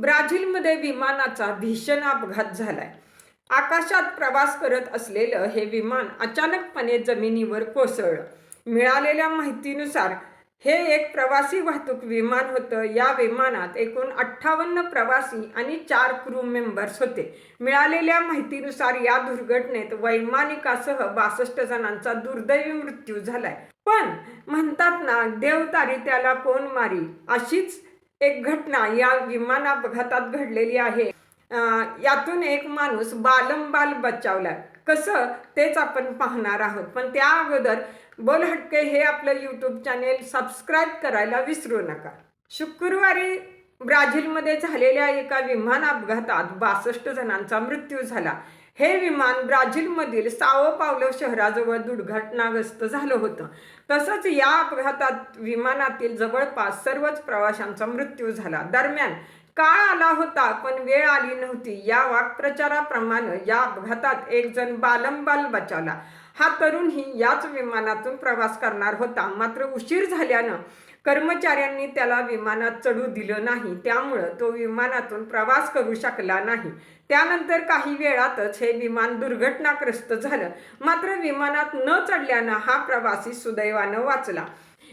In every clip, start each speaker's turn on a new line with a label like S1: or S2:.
S1: ब्राझीलमध्ये विमानाचा भीषण अपघात झालाय. आकाशात प्रवास करत असलेलं हे विमान अचानकपणे जमिनीवर कोसळलं. मिळालेल्या माहितीनुसार हे एक प्रवासी वाहतूक विमान होतं. या विमानात एकूण अठ्ठावन्न प्रवासी आणि चार क्रू मेंबर्स होते. मिळालेल्या माहितीनुसार या दुर्घटनेत वैमानिकासह बासष्ट जणांचा दुर्दैवी मृत्यू झालाय. पण म्हणतात ना देवतारी त्याला कोण मारी? अशीच एक घटना या विमान अपघातात घडलेली आहे. यातून एक माणूस बालंबाल बचावला. कसं तेच आपण पाहणार आहोत. पण त्या अगोदर बोल हटके हे आपलं यूट्यूब चॅनेल सबस्क्राईब करायला विसरू नका. शुक्रवारी ब्राझीलमध्ये झालेल्या एका विमान अपघातात बासष्ट जणांचा मृत्यू झाला. हे विमान ब्राझीलमधील साओ पावलो शहराजवळ दुर्घटनाग्रस्त झालं होतं. तसंच या अपघातात विमानातील जवळपास सर्वच प्रवाशांचा मृत्यू झाला. दरम्यान काळ आला होता पण वेळ आली नव्हती. या वाक्प्रचाराप्रमाणे या अपघातात एक जण बालंबाल बचावला. हा तरुणही याच विमानातून प्रवास करणार होता. मात्र उशीर झाल्यानं कर्मचाऱ्यांनी त्याला विमानात चढू दिलं नाही. त्यामुळं तो विमानातून प्रवास करू शकला नाही. त्यानंतर काही वेळातच हे विमान दुर्घटनाग्रस्त झालं. मात्र विमानात न चढल्यानं हा प्रवासी सुदैवानं वाचला.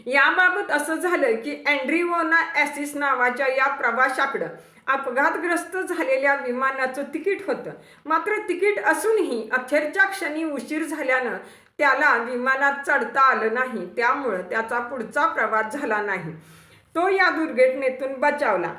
S1: याबाबत असं झालं की अँड्रिओना ॲसिस नावाच्या या प्रवाशाकडं अपघातग्रस्त झालेल्या विमानाचं तिकीट होतं. मात्र तिकीट असूनही अखेरच्या क्षणी उशीर झाल्यानं त्याला विमानात चढता आलं नाही. त्यामुळं त्याचा पुढचा प्रवास झाला नाही. तो या दुर्घटनेतून बचावला.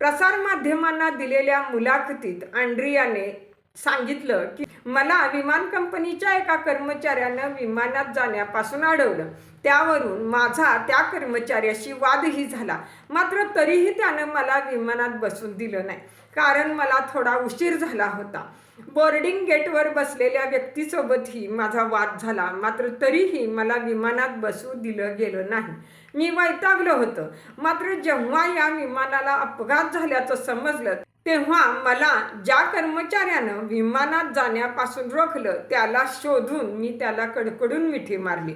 S1: प्रसारमाध्यमांना दिलेल्या मुलाखतीत अँड्रियाने सांगितलं की मला विमान कंपनीच्या एका कर्मचाऱ्यानं विमानात जाण्यापासून अडवलं. त्यावरून माझा त्या कर्मचाऱ्याशी वादही झाला. मात्र तरीही त्यानं मला विमानात बसून दिलं नाही. कारण मला थोडा उशीर झाला होता. बोर्डिंग गेटवर बसलेल्या व्यक्तीसोबतही माझा वाद झाला. मात्र तरीही मला विमानात बसू दिलं गेलं नाही. मी वैतागलं होतं. मात्र जेव्हा या विमानाला अपघात झाल्याचं समजलं तेव्हा मला ज्या कर्मचाऱ्यानं विमानात जाण्यापासून रोखलं त्याला शोधून मी त्याला कडकडून मिठी मारली.